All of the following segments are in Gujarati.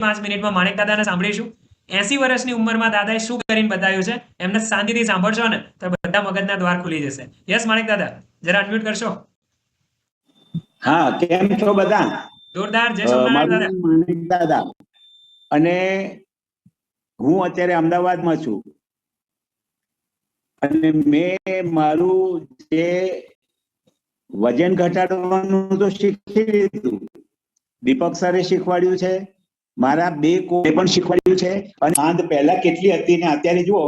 પાંચ મિનિટમાં માણેક દાદાને સાંભળીશું. એસી વર્ષની ઉંમરમાં દાદાએ શું કરીને બતાવ્યું છે? એમને શાંતિથી સાંભળશો ને તો બધા મગજના દ્વાર ખુલી જશે. યસ માણેક દાદા જરા અનમ્યુટ કરશો? હા કેમ છો બધા? જોરદાર જય માણેક દાદા. અને હું અત્યારે અમદાવાદમાં છું. અને મેં મારું જે વજન ઘટાડવાનું તો શીખી લીધું. દીપક સરે શીખવાડ્યું છે. મારા બે કોઈ પણ શીખવાડ્યું છે અને આંધ પહેલા કેટલી હતી ને અત્યારે જુઓ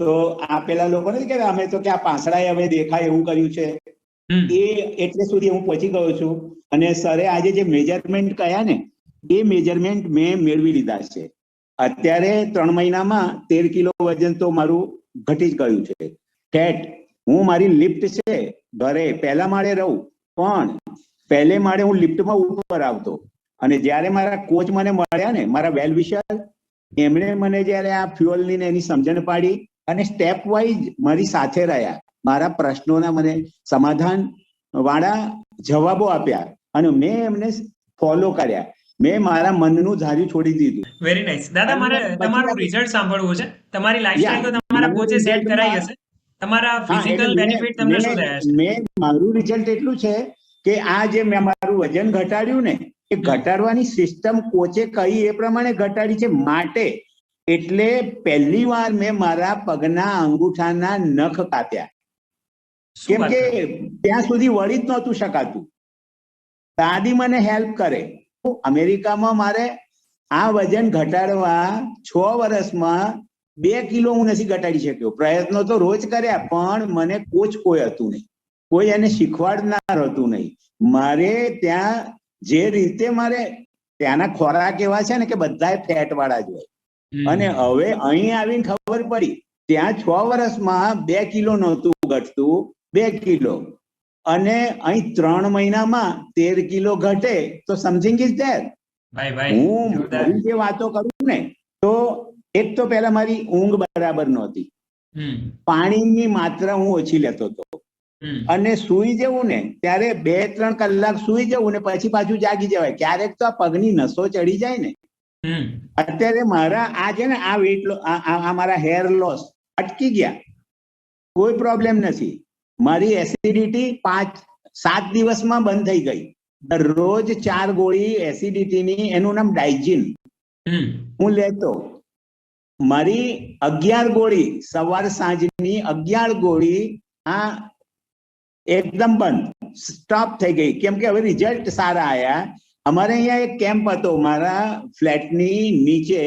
તો આ પેલા લોકો નથી કે અમે તો કે આ પાંસડાએ હવે દેખાય એવું કર્યું છે. એ એટલે સુધી હું પહોંચી ગયો છું અને સરે આજે જે મેજરમેન્ટ કયા ને એ મેજરમેન્ટ મેં મેળવી લીધા છે. અત્યારે ત્રણ મહિનામાં તેર કિલો વજન તો મારું ઘટી જ ગયું છે. ફેટ હું મારી લિફ્ટ છે ઘરે પહેલા માળે રહું પણ પહેલે માળે હું લિફ્ટમાં ઉપર આવતો. અને જ્યારે મારા કોચ મને મળ્યા ને મારા વેલ વિશર એમણે મને જ્યારે આ ફ્યુઅલની ને એની સમજણ પાડી અને સ્ટેપ વાઇઝ મારી સાથે રહ્યા. મારા પ્રશ્નોના મને સમાધાન વાળા જવાબો આપ્યા અને મેં એમને ફોલો કર્યા. મેં મારા મનનું ધાર્યું છોડી દીધું. વેરી નાઇસ દાદા મારે તમારું રિઝલ્ટ સાંભળવું છે. તમારી લાઈફસ્ટાઈલ તો તમારા મારું કોચે સેટ કરાઈ હશે. તમારા ફિઝિકલ બેનિફિટ તમને શું થયા છે? મેં મારું રિઝલ્ટ એટલું છે કે આ જે મેં મારું વજન ઘટાડ્યું ને એ ઘટાડવાની સિસ્ટમ કોચે કહી એ પ્રમાણે ઘટાડી છે માટે. એટલે પહેલી વાર મેં મારા પગના અંગૂઠાના નખ કાપ્યા. કેમ કે ત્યાં સુધી વળી જ નહોતું શકાતું. દાદી મને હેલ્પ કરે. અમેરિકામાં મારે આ વજન ઘટાડવા છ વર્ષમાં બે કિલો હું નથી ઘટાડી શક્યો. પ્રયત્નો તો રોજ કર્યા પણ મને કોચ કોઈ હતું નહીં. કોઈ એને શીખવાડનાર હતું નહીં. મારે ત્યાં જે રીતે મારે ત્યાંના ખોરાક એવા છે ને કે બધા ફેટ વાળા જ હોય. અને હવે અહીં આવીને ખબર પડી ત્યાં છ વર્ષમાં બે કિલો નહોતું ઘટતું બે કિલો. અને અહીં ત્રણ મહિનામાં તેર કિલો ઘટે તો સમથિંગ ઇઝ ધેર હું જે વાતો કરું ને તો એક તો પહેલા મારી ઊંઘ બરાબર નહોતી. પાણીની માત્રા હું ઓછી લેતો હતો. અને સુઈ જવું ને ત્યારે બે ત્રણ કલાક સુઈ જવું ને પછી પાછું જાગી જવાય. ક્યારેક તો આ પગની નસો ચડી જાય ને. અત્યારે મારા આ છે ને આ વેટ આ મારા હેર લોસ અટકી ગયા. કોઈ પ્રોબ્લેમ નથી. મારી એસિડિટી પાંચ સાત દિવસમાં બંધ થઈ ગઈ. દરરોજ ચાર ગોળી એસિડિટીની એનું નામ ડાયજીન હું લેતો. મારી અગિયાર ગોળી સવાર સાંજની અગિયાર ગોળી આ એકદમ બંધ. સ્ટોપ થઈ ગઈ. કેમ કે હવે રિઝલ્ટ સારા આયા. અમારે અહીંયા એક કેમ્પ હતો. મારા ફ્લેટની નીચે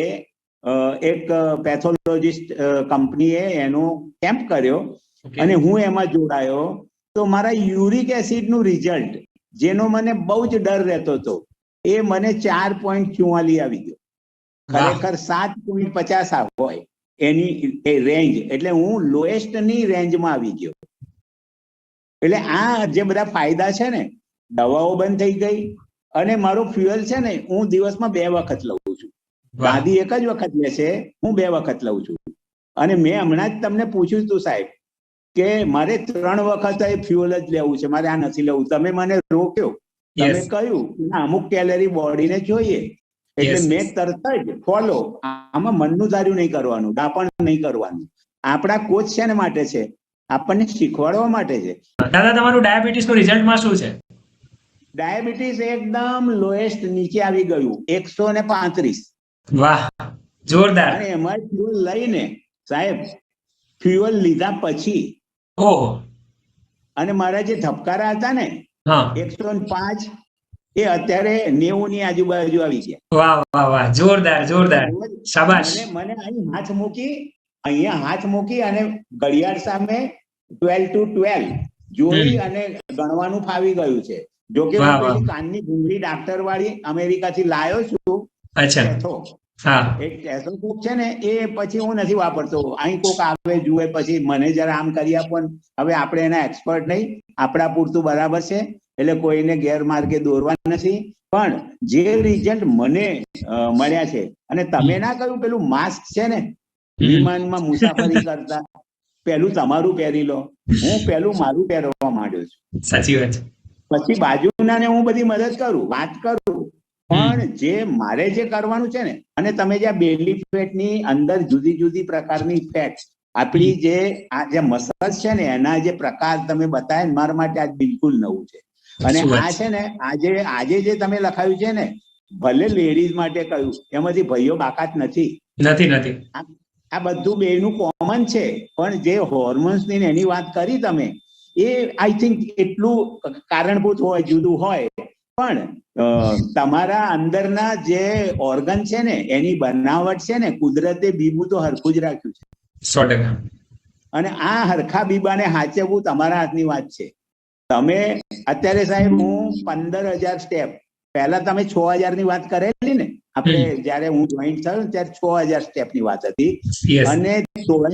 એક પેથોલોજીસ્ટ કંપનીએ એનો કેમ્પ કર્યો અને હું એમાં જોડાયો. તો મારા યુરિક એસિડનું રિઝલ્ટ જેનો મને બહુ જ ડર રહેતો હતો એ મને ચાર પોઈન્ટ ચુમ્માલી આવી ગયો. ખરેખર સાત પોઈન્ટ પચાસ હોય. એની રેન્જ એટલે હું લોએસ્ટની રેન્જમાં આવી ગયો. એટલે આ જે બધા ફાયદા છે ને દવાઓ બંધ થઈ ગઈ અને મારો ફ્યુઅલ છે ને હું દિવસમાં બે વખત લઉં છું. દાદી એક જ વખત લે છે હું બે વખત લઉં છું. અને મેં હમણાં જ તમને પૂછ્યું હતું સાહેબ કે મારે ત્રણ વખત ફ્યુઅલ જ લેવું છે મારે આ નથી લેવું. તમે મને રોક્યો. તમે કહ્યું અમુક કેલરી બોડીને જોઈએ. એટલે મેં તરત જ ફોલો આમાં મનનું ધાર્યું નહીં કરવાનું ડાપણ નહીં કરવાનું. આપણા કોચ છે ને માટે છે? આપણને શીખવાડવા માટે છે. દાદા તમારું ડાયાબિટીસનું રિઝલ્ટમાં શું છે? ડાયાબિટીસ એકદમ લોએસ્ટ નીચે આવી ગયું એકસો ને પાંત્રીસ. વાહ જોરદાર. અને એમાં ફ્યુઅલ લઈને સાહેબ ફ્યુઅલ લીધા પછી ઓહો. અને મારા જે ધબકારા હતા ને એકસો ને પાંચ એ અત્યારે નેવું ની આજુબાજુ આવી ગયા. વાહ વાહ વાહ જોરદાર જોરદાર. શાબાશ મને મને અહીં હાથ મૂકી અહીંયા હાથ મૂકી અને ઘડિયાળ સામે ટ્વેલ્વ ટુ ટ્વેલ્વ જોઈ અને ગણવાનું ફાવી ગયું છે. જો કે હું વાહ, વાહ. પેલી કાનની ભૂંગળી ડાક્ટર વાળી અમેરિકાથી લાયો છું ટેથોસ્કોપ છે ને એ પછી હું નથી વાપરતો. અહીં કોક આવે જુએ પછી મને જરા આમ કરી આપો હવે આપણે એના એક્સપર્ટ નહીં આપણા પૂરતું બરાબર છે. એટલે કોઈને ગેરમાર્ગે દોરવા નથી. પણ જે રિઝલ્ટ મને મળ્યા છે અને તમે ના કહ્યું પેલું માસ્ક છે ને વિમાનમાં મુસાફરી કરતા. પેલું તમારું પહેરી લો. હું પેલું મારું પહેરવા માંડ્યો છું. સાચી વાત પછી બાજુના ને હું બધી મદદ કરું વાત કરું. પણ જે મારે જે કરવાનું છે ને અને તમે જે બેલી ફેટની અંદર જુદી જુદી પ્રકારની ફેટ આપણી જે આ જે મસલ્સ છે ને એના જે પ્રકાર તમે બતાવ્યા ને મારા માટે આજ બિલકુલ નવું છે. અને આ છે. ને આજે આજે જે તમે લખાયું છે ને ભલે લેડીઝ માટે કહ્યું એમાંથી ભાઈઓ બાકાત નથી. નથી નથી. આ બધું બેનું કોમન છે. પણ જે હોર્મોન્સની ને એની વાત કરી તમે એ આઈ થિંક એટલું કારણભૂત હોય જુદું હોય. પણ તમારા અંદરના જે ઓર્ગન છે ને એની બનાવટ છે ને કુદરતે બીબું તો હરખું જ રાખ્યું છે. સો ટકા. અને આ હરખા બીબાને હાચવવું તમારા હાથની વાત છે. તમે અત્યારે સાહેબ હું પંદર હજાર સ્ટેપ પહેલા તમે છ હજારની વાત કરેલી ને આપણે જયારે હું જોઈન્ટ થયો ને ત્યારે છ હજાર સ્ટેપની વાત હતી. અને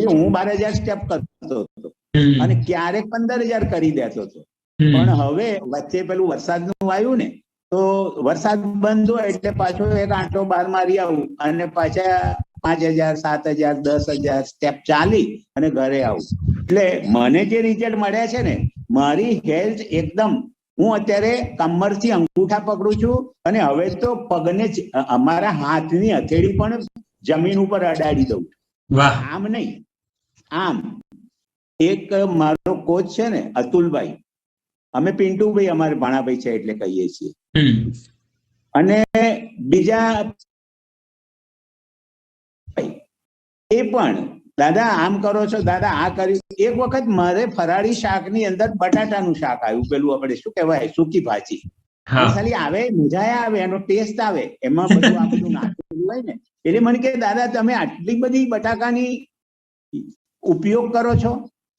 હું બાર હજાર સ્ટેપ કરતો હતો. અને ક્યારેક પંદર હજાર કરી દેતો હતો. પણ હવે વચ્ચે પેલું વરસાદનું આવ્યું ને તો વરસાદ બંધ હોય એટલે પાછો એક આંટો બાર મારી આવું અને પાછા પાંચ હજાર સાત હજાર દસ હજાર સ્ટેપ ચાલી અને ઘરે આવું. એટલે મને જે રિઝલ્ટ મળ્યા છે ને મારી હેલ્થ એકદમ હું અત્યારે કમરથી અંગૂઠા પકડું છું અને હવે તો પગને અમારા હાથની હથેળી પણ જમીન ઉપર અડાડી દઉં આમ નહીં. આમ. એક મારો કોચ છે ને અતુલભાઈ. અમે પિન્ટુભાઈ અમારે ભાણાભાઈ છે એટલે કહીએ છીએ. અને બીજા એ પણ દાદા આમ કરો છો? દાદા આ કર્યું. એક વખત મારે ફરાળી શાકની અંદર બટાટાનું શાક આવ્યું પેલું આપણે શું કહેવાય? સૂકી ભાજી. ખાલી આવે મજા આવે એનો ટેસ્ટ આવે. એમાં બધું આ બધું નાખેલું હોય ને. એટલે મને કે દાદા તમે આટલી બધી બટાકાની ઉપયોગ કરો છો?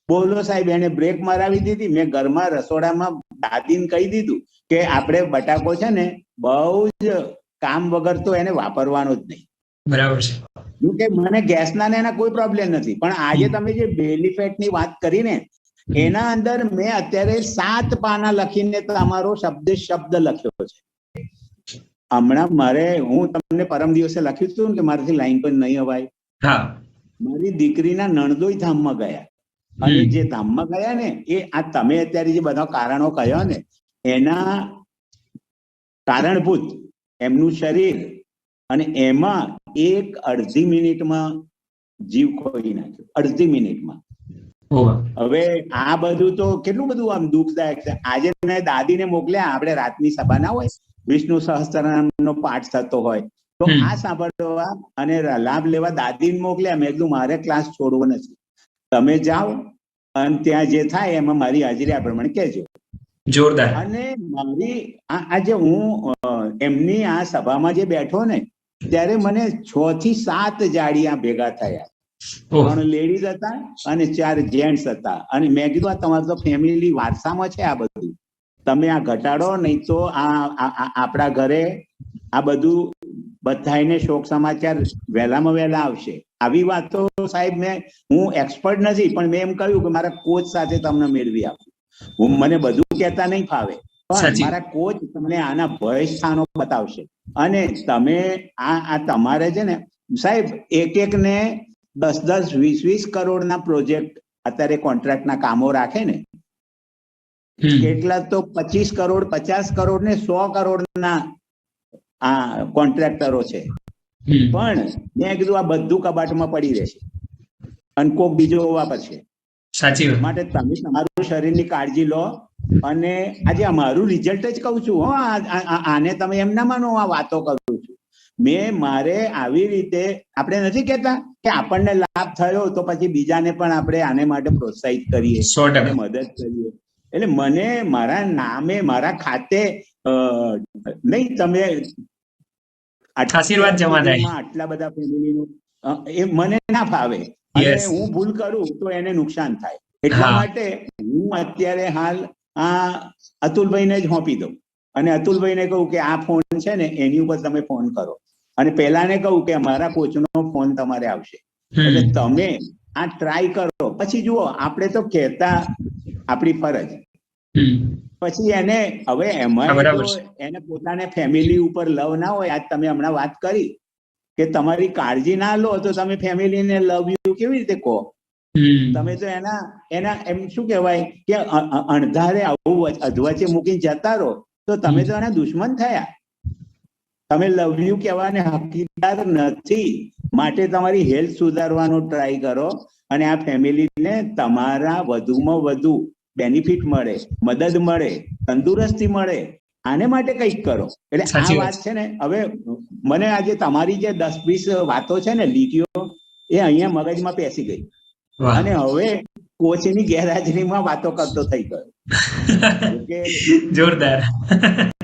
બોલો સાહેબ એને બ્રેક મરાવી દીધી. મેં ઘરમાં રસોડામાં દાદીને કહી દીધું કે આપણે બટાકો છે ને બહુ જ કામ વગર તો એને વાપરવાનો જ નહીં. બરાબર છે. કેમ કે મને ગેસના ને એના કોઈ પ્રોબ્લેમ નથી. પણ આજે તમે જે બેલી ફેટની વાત કરી ને એના અંદર મેં અત્યારે સાત પાના લખીને તમારો શબ્દ શબ્દ લખ્યો છે. હમણાં મારે હું તમને પરમ દિવસે લખ્યું હતું કે મારાથી લાઈન પર નહીં અવાય. હા. મારી દીકરીના નણદોઈ ધામમાં ગયા. અને જે ધામમાં ગયા ને એ આ તમે અત્યારે જે બધા કારણો કહ્યો ને એના કારણભૂત એમનું શરીર અને એમાં એક અડધી મિનિટમાં જીવ ખોઈ નાખ્યો. અડધી મિનિટમાં. હવે આ બધું તો કેટલું બધું આમ દુઃખદાયક છે. આજે મેં દાદીને મોકલ્યા આપણે રાતની સભા ના હોય વિષ્ણુ સહસ્ત્રનામનો પાઠ થતો હોય. તો આ સાંભળવા અને લાભ લેવા દાદીને મોકલ્યા. મેં કીધું મારે ક્લાસ છોડવો નથી. તમે જાઓ અને ત્યાં જે થાય એમાં મારી હાજરી આ પ્રમાણે કહેજો. જોરદાર. અને મારી આજે હું એમની આ સભામાં જે બેઠો ને ત્યારે મને છ થી સાત જાડિયા ભેગા થયા. ત્રણ લેડીઝ હતા અને ચાર જેન્ટ્સ હતા. અને મેં કીધું આ તમારું તો ફેમિલી વારસામાં છે આ બધું. તમે આ ઘટાડો નહીં તો આ- આપણા ઘરે આ બધું બધાને શોક સમાચાર વહેલામાં વહેલા આવશે. આવી વાતો સાહેબ મેં હું એક્સપર્ટ નથી પણ મેં એમ કહ્યું કે મારા કોચ સાથે તમને મેળવી આપું. હું મને બધું કહેતા નહીં ફાવે. પણ મારા કોચ તમને આના ભય સ્થાનો બતાવશે. અને તમે આ આ તમારે છે ને સાહેબ એક એક ને દસ દસ વીસ વીસ કરોડના પ્રોજેક્ટ અત્યારે કોન્ટ્રાક્ટના કામો રાખે ને. કેટલા તો પચીસ કરોડ પચાસ કરોડ ને સો કરોડના આ કોન્ટ્રાક્ટરો છે. પણ મેં કીધું આ બધું કબાટમાં પડી રહેશે. અને કોક બીજો વાપરશે સાચી માટે તમે તમારું શરીરની કાળજી લો. અને આજે મારું રિઝલ્ટ જ કહું છું હો આને તમે એમ ના માનો આ વાતો કરું છું. મેં મારે આવી રીતે આપણે નથી કહેતા કે આપણને લાભ થયો તો પછી બીજાને પણ આપણે આને માટે પ્રોત્સાહિત કરીએ મદદ કરીએ. એટલે મને મારા નામે મારા ખાતે નહીં તમે આશીર્વાદ જમા થાય. આટલા બધા ફેમિલીનું એ મને ના ફાવે. અને હું ભૂલ કરું તો એને નુકસાન થાય. એટલા માટે હું અત્યારે હાલ આ અતુલભાઈને જ સોંપી દઉં. અને અતુલભાઈને કહું કે આ ફોન છે ને એની ઉપર તમે ફોન કરો. અને પેલાને કહું કે મારા કોચનો ફોન તમારે આવશે. એટલે તમે આ ટ્રાય કરો. પછી જુઓ આપણે તો કહેતા આપણી ફરજ. પછી એને હવે એમાં એને પોતાને ફેમિલી ઉપર લવ ના હોય આજ તમે હમણાં વાત કરી કે તમારી કાળજી ના લો તો તમે ફેમિલીને લવ યુ કેવી રીતે કહો. તમે તો એના એના એમ શું કહેવાય કે અણધારે આવું અધવાચે મૂકીને જતા રહો તો તમે તો એના દુશ્મન થયા. તમે લવ યુ કહેવાને હકીદાર નથી. માટે તમારી હેલ્થ સુધારવાનો ટ્રાય કરો અને આ ફેમિલીને તમારા વધુમાં વધુ બેનિફિટ મળે મદદ મળે તંદુરસ્તી મળે આને માટે કંઈક કરો. એટલે આ વાત. છે ને હવે મને આજે તમારી જે દસ વીસ વાતો છે ને લીટીઓ એ અહીંયા મગજમાં પેસી ગઈ. અને હવે કોચની ગેરહાજરીમાં વાતો કરતો થઈ ગયો. કે જોરદાર.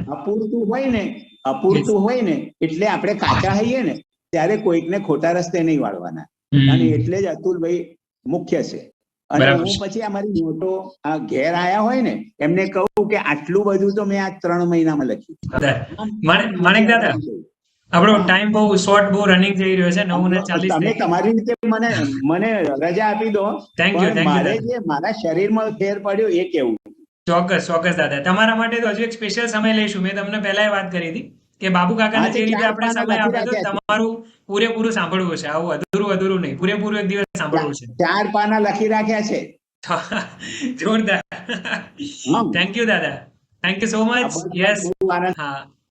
અપૂરતું હોય ને અપૂરતું હોય ને એટલે આપણે કાચા હઈએ ને ત્યારે કોઈકને ખોટા રસ્તે નહીં વાળવાના. અને એટલે જ અતુલભાઈ મુખ્ય છે. અને હું પછી અમારી નોટો આ ઘેર આયા હોય ને એમને કહું કે આટલું બધું તો મેં આ ત્રણ મહિનામાં લખ્યું. માણેક દાદા. આપણો ટાઈમ બહુ શોર્ટ બહુ રનિંગ થઈ રહ્યો છે નવ ને ચાલીસ તમે તમારી રીતે મને મને રજા આપી દો. થેન્ક યુ થેન્ક યુ મારે જે મારા શરીરમાં ફેર પડ્યો એ કેવું? ચોક્કસ ચોક્કસ દાદા. તમારા માટે તો હજુ એક સ્પેશિયલ સમય લઈશું. મેં તમને પહેલા વાત કરી હતી કે બાબુ કાકાને જે રીતે આપણે સમય આપ્યો તો તમારું પૂરેપૂરું સાંભળવું છે. આવું અધૂરું અધૂરું નહીં. પૂરેપૂરું એક દિવસ સાંભળવું છે. ચાર પાના લખી રાખ્યા છે. જોરદાર. થેન્ક યુ દાદા. Thank you so much yes હા.